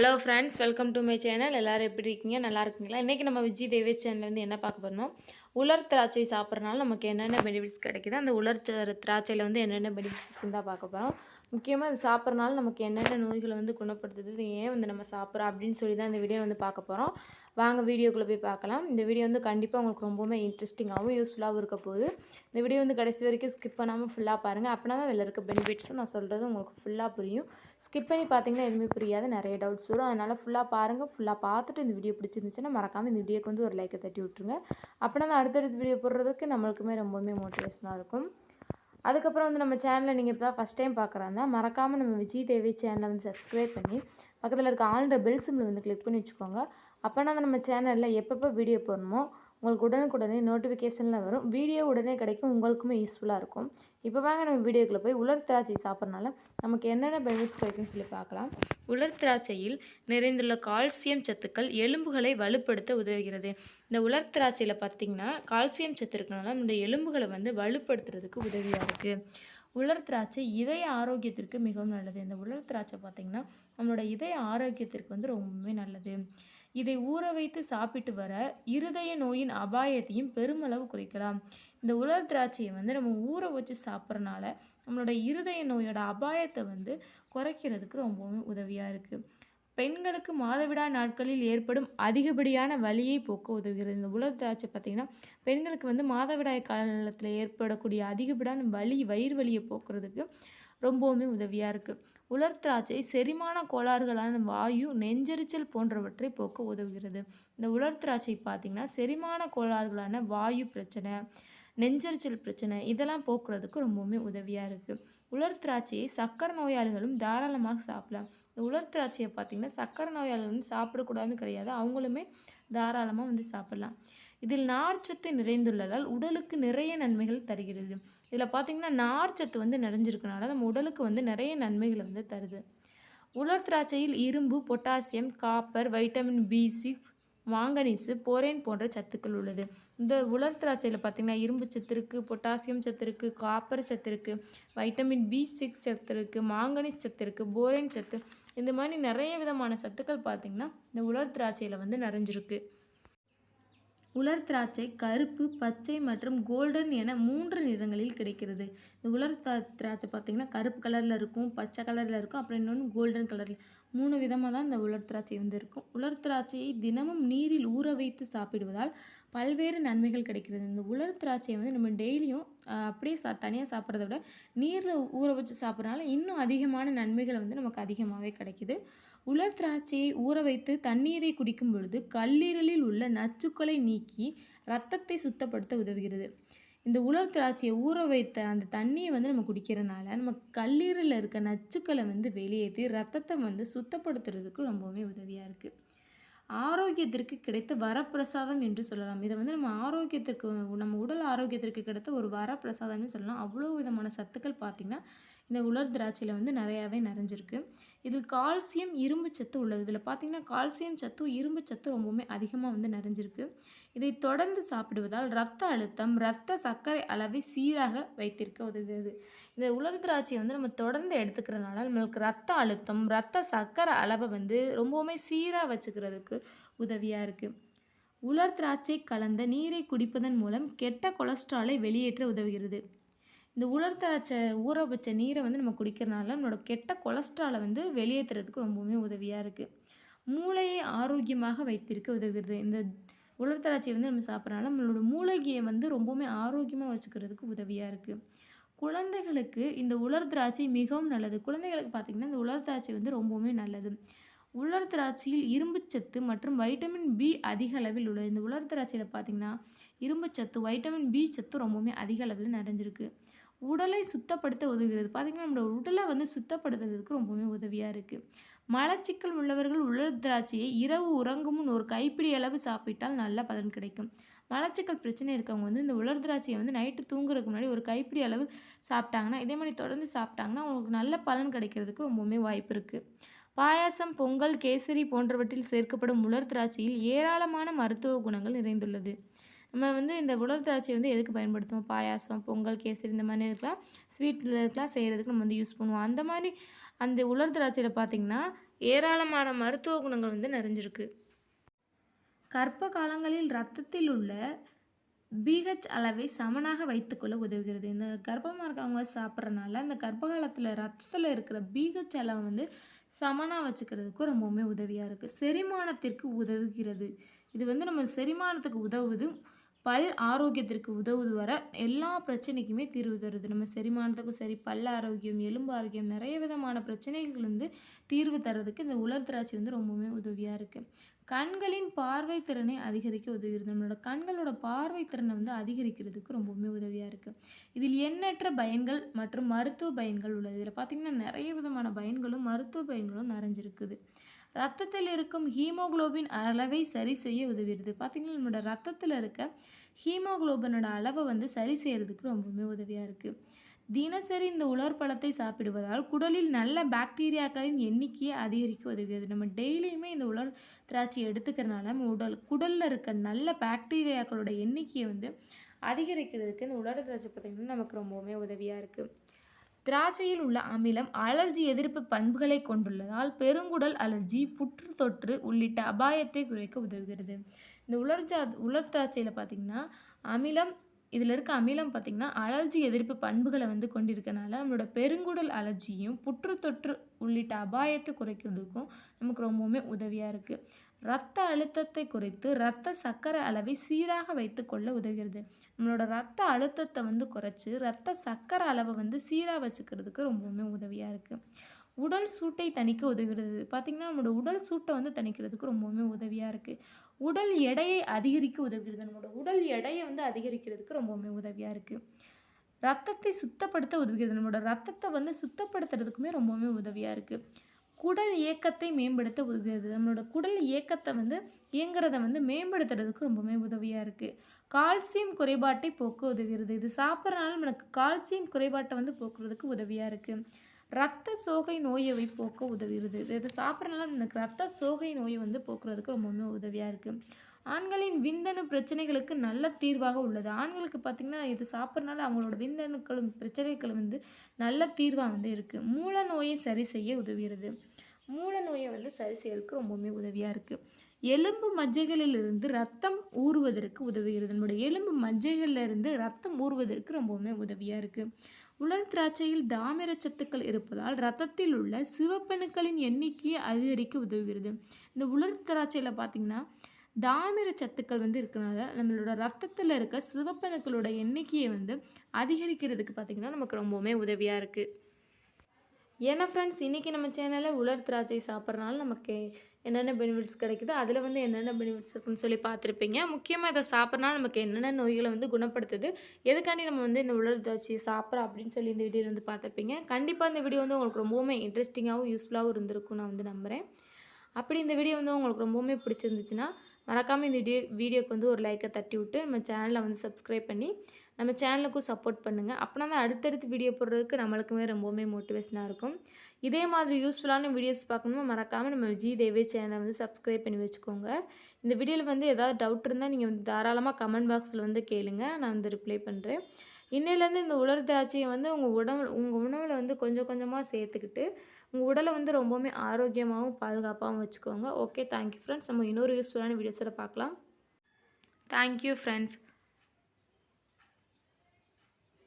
Hello friends welcome to my channel எல்லோரும் எப்படி இருக்கீங்க? நல்லா இருக்கீங்களா? இன்றைக்கி நம்ம விஜய் தேவேஷ் சேனல் வந்து என்ன பார்க்க போகிறோம் உலர் திராட்சை சாப்பிட்றனால நமக்கு என்னென்ன பெனிஃபிட்ஸ் கிடைக்குது? அந்த உலர் திராட்சையில் வந்து என்னென்ன பெனிஃபிட்ஸ் தான் பார்க்க போகிறோம் முக்கியமாக இது சாப்பிட்றனால நமக்கு என்னென்ன நோய்களை வந்து குணப்படுத்துது ஏன் வந்து நம்ம சாப்பிட்றோம் அப்படின்னு சொல்லி தான் இந்த வீடியோ வந்து பார்க்க போகிறோம் வாங்க வீடியோக்குள்ளே போய் பார்க்கலாம். இந்த வீடியோ வந்து கண்டிப்பாக உங்களுக்கு ரொம்பவுமே இன்ட்ரெஸ்டிங்காகவும் யூஸ்ஃபுல்லாகவும் இருக்க போகுது. இந்த வீடியோ வந்து கடைசி வரைக்கும் ஸ்கிப் பண்ணாமல் ஃபுல்லாக பாருங்கள் அப்படின்னா தான் அதில் இருக்க பெனிஃபிட்ஸும் நான் சொல்கிறது உங்களுக்கு ஃபுல்லாக புரியும். ஸ்கிப் பண்ணி பார்த்தீங்கன்னா எதுவுமே புரியாது. நிறைய டவுட்ஸ் வரும். அதனால் ஃபுல்லாக பாருங்கள் ஃபுல்லாக பார்த்துட்டு இந்த வீடியோ பிடிச்சிருந்துச்சுன்னா மறக்காமல் இந்த வீடியோக்கு வந்து ஒரு லைக்கை தட்டி விட்ருங்க அப்படின்னா நான் அடுத்தடுத்த வீடியோ போடுறதுக்கு நம்மளுக்குமே ரொம்பவுமே மோட்டிவேஷனாக இருக்கும். அதுக்கப்புறம் வந்து நம்ம சேனலை நீங்கள் இப்போ தான் ஃபஸ்ட் டைம் பார்க்குறாங்கன்னா மறக்காமல் நம்ம விஜய் தேவி சேனலை வந்து சப்ஸ்கிரைப் பண்ணி பக்கத்தில் இருக்க ஆல்ன்ற பெல் சிம்மில் வந்து கிளிக் பண்ணி வச்சுக்கோங்க. அப்போனா நம்ம சேனலில் எப்பப்போ வீடியோ போடணுமோ உங்களுக்கு உடனுக்குடனே நோட்டிஃபிகேஷனில் வரும். வீடியோ உடனே கிடைக்கும் உங்களுக்குமே யூஸ்ஃபுல்லாக இருக்கும். இப்போ வாங்க நம்ம வீடியோக்குள்ளே போய் உலர் திராட்சை சாப்பிட்றனால நமக்கு என்னென்ன பெனிஃபிட்ஸ் கிடைக்கும்னு சொல்லி பார்க்கலாம். உலர் திராட்சையில் நிறைந்துள்ள கால்சியம் சத்துக்கள் எலும்புகளை வலுப்படுத்த உதவுகிறது. இந்த உலர் திராட்சையில் பார்த்தீங்கன்னா கால்சியம் சத்து இருக்கனால நம்முடைய எலும்புகளை வந்து வலுப்படுத்துறதுக்கு உதவியாக இருக்குது உலர் திராட்சை இதய ஆரோக்கியத்திற்கு மிகவும் நல்லது. இந்த உலர் திராட்சை பார்த்திங்கன்னா நம்மளோட இதய ஆரோக்கியத்திற்கு வந்து ரொம்பவே நல்லது. இதை ஊற வைத்து சாப்பிட்டு வர இருதய நோயின் அபாயத்தையும் பெருமளவு குறைக்கலாம். இந்த உலர் திராட்சையை வந்து நம்ம ஊற வச்சு சாப்பிட்றனால நம்மளோட இருதய நோயோட அபாயத்தை வந்து குறைக்கிறதுக்கு ரொம்பவும் உதவியாக இருக்குது பெண்களுக்கு மாதவிடா நாட்களில் ஏற்படும் அதிகப்படியான வலியை போக்க உதவுகிறது. இந்த உலர் திராட்சை பார்த்திங்கன்னா பெண்களுக்கு வந்து மாதவிடாய் காலத்தில் ஏற்படக்கூடிய அதிகப்படியான வலி வயிறு வலியை போக்குறதுக்கு ரொம்பவுமே உதவியாக இருக்குது உலர் திராட்சை செரிமான கோளாறுகளான வாயு நெஞ்செரிச்சல் போன்றவற்றை போக்க உதவுகிறது. இந்த உலர் திராட்சை பார்த்திங்கன்னா செரிமான கோளாறுகளான வாயு பிரச்சனை நெஞ்செரிச்சல் பிரச்சனை இதெல்லாம் போக்குறதுக்கு ரொம்பவுமே உதவியாக இருக்குது உலர் திராட்சையை சக்கரை நோயாளிகளும் தாராளமாக சாப்பிடலாம். இந்த உலர் திராட்சையை பார்த்திங்கன்னா சக்கரை நோயாளிகள் வந்து சாப்பிடக்கூடாதுன்னு கிடையாது. அவங்களுமே தாராளமாக வந்து சாப்பிடலாம். இதில் நார்ச்சத்து நிறைந்துள்ளதால் உடலுக்கு நிறைய நன்மைகள் தருகிறது. இதில் பார்த்திங்கன்னா நார்ச்சத்து வந்து நிறைஞ்சிருக்கனால நம்ம உடலுக்கு வந்து நிறைய நன்மைகளை வந்து தருது. உலர் திராட்சையில் இரும்பு potassium copper vitamin B six manganese boron போன்ற சத்துக்கள் உள்ளது. இந்த உலர் திராட்சையில் பார்த்திங்கன்னா இரும்பு சத்து இருக்குது பொட்டாசியம் சத்து இருக்குது காப்பர் சத்து இருக்குது வைட்டமின் பி சிக்ஸ் சத்து இருக்குது மாங்கனீஸ் சத்து இருக்குது போரேன் சத்து இந்த மாதிரி நிறைய விதமான சத்துக்கள் பார்த்திங்கன்னா இந்த உலர் திராட்சையில் வந்து நிறைஞ்சிருக்கு. உலர் திராட்சை கருப்பு பச்சை மற்றும் கோல்டன் என மூன்று நிறங்களில் கிடைக்கிறது. இந்த உலர் திரா திராட்சை பார்த்திங்கன்னா கருப்பு கலரில் இருக்கும் பச்சை கலரில் இருக்கும் அப்புறம் இன்னொன்று கோல்டன் கலரில் மூணு விதமாக தான் இந்த உலர் திராட்சை வந்து இருக்கும். உலர் திராட்சையை தினமும் நீரில் ஊற வைத்து சாப்பிடுவதால் பல்வேறு நன்மைகள் கிடைக்கிறது. இந்த உலர் திராட்சையை வந்து நம்ம டெய்லியும் அப்படியே சா தனியாக சாப்பிட்றத விட நீரில் ஊற வச்சு சாப்பிட்றனால இன்னும் அதிகமான நன்மைகள் வந்து நமக்கு அதிகமாகவே கிடைக்கிது. உலர் திராட்சையை ஊற வைத்து தண்ணீரை குடிக்கும் பொழுது கல்லீரலில் உள்ள நச்சுக்களை நீக்கி ரத்தத்தை சுத்தப்படுத்த உதவுகிறது. இந்த உலர் திராட்சையை ஊற வைத்த அந்த தண்ணியை வந்து நம்ம குடிக்கிறனால நம்ம கல்லீரலில் இருக்க நச்சுக்களை வந்து வெளியேற்றி ரத்தத்தை வந்து சுத்தப்படுத்துறதுக்கு ரொம்பவுமே உதவியாக இருக்குது ஆரோக்கியத்திற்கு கிடைத்த வரப்பிரசாதம் என்று சொல்லலாம். இதை வந்து நம்ம ஆரோக்கியத்திற்கு நம்ம உடல் ஆரோக்கியத்திற்கு கிடைத்த ஒரு வரப்பிரசாதம்னு சொல்லலாம். அவ்வளோ விதமான சத்துக்கள் பார்த்திங்கன்னா இந்த உலர் திராட்சையில் வந்து நிறையாவே நிறைஞ்சிருக்கு. இதில் கால்சியம் இரும்பு சத்து உள்ளது. இதில் பார்த்திங்கன்னா கால்சியம் சத்து இரும்பு சத்து ரொம்பவுமே அதிகமாக வந்து நிறைஞ்சிருக்கு. இதை தொடர்ந்து சாப்பிடுவதால் ரத்த அழுத்தம் ரத்த சர்க்கரை அளவை சீராக வைத்திருக்க உதவுகிறது. இந்த உலர் திராட்சையை வந்து நம்ம தொடர்ந்து எடுத்துக்கிறனால நம்மளுக்கு ரத்த அழுத்தம் ரத்த சர்க்கரை அளவை வந்து ரொம்பவுமே சீராக வச்சுக்கிறதுக்கு உதவியாக இருக்குது உலர் திராட்சை கலந்த நீரை குடிப்பதன் மூலம் கெட்ட கொலஸ்ட்ராலை வெளியேற்ற உதவுகிறது. இந்த உலர் திராட்சை ஊற வச்ச நீரை வந்து நம்ம குடிக்கிறனால நம்மளோட கெட்ட கொலஸ்ட்ராலை வந்து வெளியேற்றுறதுக்கு ரொம்பவுமே உதவியாக இருக்குது மூளையை ஆரோக்கியமாக வைத்திருக்க உதவுகிறது. இந்த உலர் வந்து நம்ம சாப்பிட்றனால நம்மளோட மூளையை வந்து ரொம்பவுமே ஆரோக்கியமாக வச்சுக்கிறதுக்கு உதவியாக இருக்குது குழந்தைகளுக்கு இந்த உலர் திராட்சை மிகவும் நல்லது. குழந்தைகளுக்கு பார்த்திங்கன்னா இந்த உலர் திராட்சை வந்து ரொம்பவுமே நல்லது. உலர் திராட்சையில் இரும்புச்சத்து மற்றும் வைட்டமின் பி அதிக அளவில் உள்ளது இந்த உலர் திராட்சையில் பார்த்திங்கன்னா இரும்புச்சத்து வைட்டமின் பி சத்து ரொம்பவுமே அதிக அளவில் நிறைஞ்சிருக்கு. உடலை சுத்தப்படுத்த உதவுகிறது. பார்த்திங்கன்னா நம்மளோட உடலை வந்து சுத்தப்படுத்துறதுக்கு ரொம்பவுமே உதவியாக இருக்குது மலச்சிக்கல் உள்ளவர்கள் உலர் திராட்சையை இரவு உறங்கும் முன் ஒரு கைப்பிடி அளவு சாப்பிட்டால் நல்ல பலன் கிடைக்கும். மலச்சிக்கல் பிரச்சனை இருக்கவங்க வந்து இந்த உலர் திராட்சையை வந்து நைட்டு தூங்குறதுக்கு முன்னாடி ஒரு கைப்பிடி அளவு சாப்பிட்டாங்கன்னா இதே மாதிரி தொடர்ந்து சாப்பிட்டாங்கன்னா அவங்களுக்கு நல்ல பலன் கிடைக்கிறதுக்கு ரொம்பவுமே வாய்ப்பு இருக்குது பாயாசம் பொங்கல் கேசரி போன்றவற்றில் சேர்க்கப்படும் உலர் திராட்சையில் ஏராளமான மருத்துவ குணங்கள் நிறைந்துள்ளது. நம்ம வந்து இந்த உலர் திராட்சை வந்து எதுக்கு பயன்படுத்துவோம்? பாயாசம் பொங்கல் கேசரி இந்த மாதிரி இதுக்கெலாம் இருக்கலாம் செய்கிறதுக்கு நம்ம வந்து யூஸ் பண்ணுவோம். அந்த மாதிரி அந்த உலர் திராட்சையில் பார்த்திங்கன்னா ஏராளமான மருத்துவ குணங்கள் வந்து நிறைஞ்சிருக்கு. கர்ப்ப காலங்களில் ரத்தத்தில் உள்ள பிஹெச் அளவை சமனாக வைத்துக்கொள்ள உதவுகிறது. இந்த கர்ப்பமாக இருக்கவங்க சாப்பிட்றனால இந்த கர்ப்ப காலத்தில் ரத்தத்தில் இருக்கிற பிஹெச் அளவை வந்து சமனாக வச்சுக்கிறதுக்கு ரொம்பவுமே உதவியாக இருக்குது செரிமானத்திற்கு உதவுகிறது. இது வந்து நம்ம செரிமானத்துக்கு உதவுவதும் பல் ஆரோக்கியத்திற்கு உதவுது வர எல்லா பிரச்சனைக்குமே தீர்வு தருது. நம்ம செரிமானத்துக்கும் சரி பல் ஆரோக்கியம் எலும்பு ஆரோக்கியம் நிறைய விதமான பிரச்சனைகள் வந்து தீர்வு தர்றதுக்கு இந்த உலர் திராட்சை வந்து ரொம்பவுமே உதவியாக இருக்குது கண்களின் பார்வை திறனை அதிகரிக்க உதவுகிறது. நம்மளோட கண்களோட பார்வை திறனை வந்து அதிகரிக்கிறதுக்கு ரொம்பவுமே உதவியாக இருக்குது இதில் எண்ணற்ற பயன்கள் மற்றும் மருத்துவ பயன்கள் உள்ளது. இதில் பார்த்திங்கன்னா நிறைய விதமான பயன்களும் மருத்துவ பயன்களும் நிறைஞ்சிருக்குது. ரத்தத்தில் இருக்கும் ஹீமோகுளோபின் அளவை சரி செய்ய உதவுகிறது பார்த்திங்கன்னா நம்மளோட ரத்தத்தில் இருக்க ஹீமோக்ளோபினோட அளவை வந்து சரி செய்கிறதுக்கு ரொம்பவுமே உதவியாக இருக்குது தினசரி இந்த உலர் பழத்தை சாப்பிடுவதால் குடலில் நல்ல பாக்டீரியாக்களின் எண்ணிக்கையை அதிகரிக்க உதவுகிறது நம்ம டெய்லியுமே இந்த உலர் திராட்சை எடுத்துக்கிறனால நம்ம உடல் குடலில் இருக்க நல்ல பாக்டீரியாக்களோட எண்ணிக்கையை வந்து அதிகரிக்கிறதுக்கு இந்த உலர் திராட்சை பார்த்திங்கன்னா நமக்கு ரொம்பவுமே உதவியாக இருக்குது திராட்சையில் உள்ள அமிலம் அலர்ஜி எதிர்ப்பு பண்புகளை கொண்டுள்ளதால் பெருங்குடல் அலர்ஜி புற்று தொற்று உள்ளிட்ட அபாயத்தை குறைக்க உதவுகிறது. இந்த உலர்ஜா உலர் திராட்சையில் பார்த்திங்கன்னா அமிலம் இதில் இருக்க அமிலம் பார்த்திங்கன்னா அலர்ஜி எதிர்ப்பு பண்புகளை வந்து கொண்டிருக்கனால நம்மளோட பெருங்குடல் அலர்ஜியும் புற்று தொற்று உள்ளிட்ட அபாயத்தை குறைக்கிறதுக்கும் நமக்கு ரொம்பவுமே உதவியாக இருக்குது ரத்த அழுத்தத்தை குறைத்து ரத்த சர்க்கரை அளவை சீராக வைத்துக்கொள்ள உதவுகிறது. நம்மளோட ரத்த அழுத்தத்தை வந்து குறைச்சி ரத்த சர்க்கரை அளவை வந்து சீராக வச்சுக்கிறதுக்கு ரொம்பவுமே உதவியாக இருக்குது உடல் சூட்டை தணிக்க உதவுகிறது. பார்த்திங்கன்னா நம்மளோட உடல் சூட்டை வந்து தணிக்கிறதுக்கு ரொம்பவுமே உதவியாக இருக்குது உடல் எடையை அதிகரிக்க உதவுகிறது. நம்மளோட உடல் எடையை வந்து அதிகரிக்கிறதுக்கு ரொம்பவுமே உதவியாக இருக்குது ரத்தத்தை சுத்தப்படுத்த உதவுகிறது. நம்மளோட ரத்தத்தை வந்து சுத்தப்படுத்துறதுக்குமே ரொம்பவுமே உதவியாக இருக்குது குடல் இயக்கத்தை மேம்படுத்த உதவுகிறது. நம்மளோட குடல் இயக்கத்தை வந்து இயங்குறத வந்து மேம்படுத்துறதுக்கு ரொம்பவுமே உதவியாக இருக்குது கால்சியம் குறைபாட்டை போக்க உதவுகிறது. இது சாப்பிட்றனால நமக்கு கால்சியம் குறைபாட்டை வந்து போக்குறதுக்கு உதவியாக இருக்குது ரத்த சோகை நோயை போக்க உதவுகிறது. இதை சாப்பிட்றனால நமக்கு ரத்த சோகை நோயை வந்து போக்குறதுக்கு ரொம்பவுமே உதவியாக இருக்குது ஆண்களின் விந்தணு பிரச்சனைகளுக்கு நல்ல தீர்வாக உள்ளது. ஆண்களுக்கு பார்த்திங்கன்னா இது சாப்பிட்றனால அவங்களோட விந்தணுக்களும் பிரச்சனைகளும் வந்து நல்ல தீர்வாக வந்து இருக்குது மூல நோயை சரி செய்ய உதவுகிறது. மூல நோயை வந்து சரி செய்யறதுக்கு ரொம்பவுமே உதவியாக இருக்குது எலும்பு மஜ்ஜைகளிலிருந்து ரத்தம் ஊறுவதற்கு உதவுகிறது. நம்மளுடைய எலும்பு மஜ்ஜைகளில் இருந்து ரத்தம் ஊறுவதற்கு ரொம்பவுமே உதவியாக இருக்குது உலர் திராட்சையில் தாமிர சத்துக்கள் இருப்பதால் ரத்தத்தில் உள்ள சிவப்பணுக்களின் எண்ணிக்கையை அதிகரிக்க உதவுகிறது. இந்த உலர் திராட்சையில் பார்த்திங்கன்னா தாமிர சத்துக்கள் வந்து இருக்கிறனால நம்மளோட ரத்தத்தில் இருக்க சிவப்பணுக்களோட எண்ணிக்கையை வந்து அதிகரிக்கிறதுக்கு பார்த்திங்கன்னா நமக்கு ரொம்பவுமே உதவியாக இருக்குது ஏன்னா ஃப்ரெண்ட்ஸ் இன்றைக்கி நம்ம சேனலில் உலர் திராட்சை சாப்பிட்றனால நமக்கு என்னென்ன பெனிஃபிட்ஸ் கிடைக்குது அதில் வந்து என்னென்ன பெனிஃபிட்ஸ் இருக்குன்னு சொல்லி பார்த்துருப்பீங்க. முக்கியமாக இதை சாப்பிட்றனால நமக்கு என்னென்ன நோய்களை வந்து குணப்படுத்துது எதுக்காண்டி நம்ம வந்து இந்த உலர் திராட்சையை சாப்பிட்றோம் அப்படின்னு சொல்லி இந்த வீடியோ வந்து பார்த்துருப்பீங்க. கண்டிப்பாக இந்த வீடியோ வந்து உங்களுக்கு ரொம்பவுமே இன்ட்ரெஸ்டிங்காகவும் யூஸ்ஃபுல்லாகவும் இருந்திருக்கும் நான் வந்து நம்புகிறேன் அப்படி இந்த வீடியோ வந்து உங்களுக்கு ரொம்பவுமே பிடிச்சிருந்துச்சுன்னா மறக்காமல் இந்த வீடியோ வீடியோக்கு வந்து ஒரு லைக்கை தட்டி விட்டு நம்ம சேனலை வந்து சப்ஸ்கிரைப் பண்ணி நம்ம சேனலுக்கும் சப்போர்ட் பண்ணுங்கள் அப்படின்னா தான் அடுத்தடுத்து வீடியோ போடுறதுக்கு நம்மளுக்குமே ரொம்பவுமே மோட்டிவேஷனாக இருக்கும். இதே மாதிரி யூஸ்ஃபுல்லான வீடியோஸ் பார்க்கணுமா மறக்காமல் நம்ம விஜய் தேவே சேனலை வந்து சப்ஸ்கிரைப் பண்ணி வச்சுக்கோங்க. இந்த வீடியோவில் வந்து ஏதாவது டவுட் இருந்தால் நீங்கள் வந்து தாராளமாக கமெண்ட் பாக்ஸில் வந்து கேளுங்க. நான் வந்து ரிப்ளை பண்ணுறேன் இன்னையிலேருந்து இந்த உலர் திராட்சையை வந்து உங்கள் உடம்பு உங்கள் உணவில் வந்து கொஞ்சம் கொஞ்சமாக சேர்த்துக்கிட்டு உங்கள் உடலை வந்து ரொம்பவுமே ஆரோக்கியமாகவும் பாதுகாப்பாகவும் வச்சுக்கோங்க. ஓகே தேங்க்யூ ஃப்ரெண்ட்ஸ் நம்ம இன்னொரு யூஸ்ஃபுல்லான வீடியோஸில் பார்க்கலாம். Thank you friends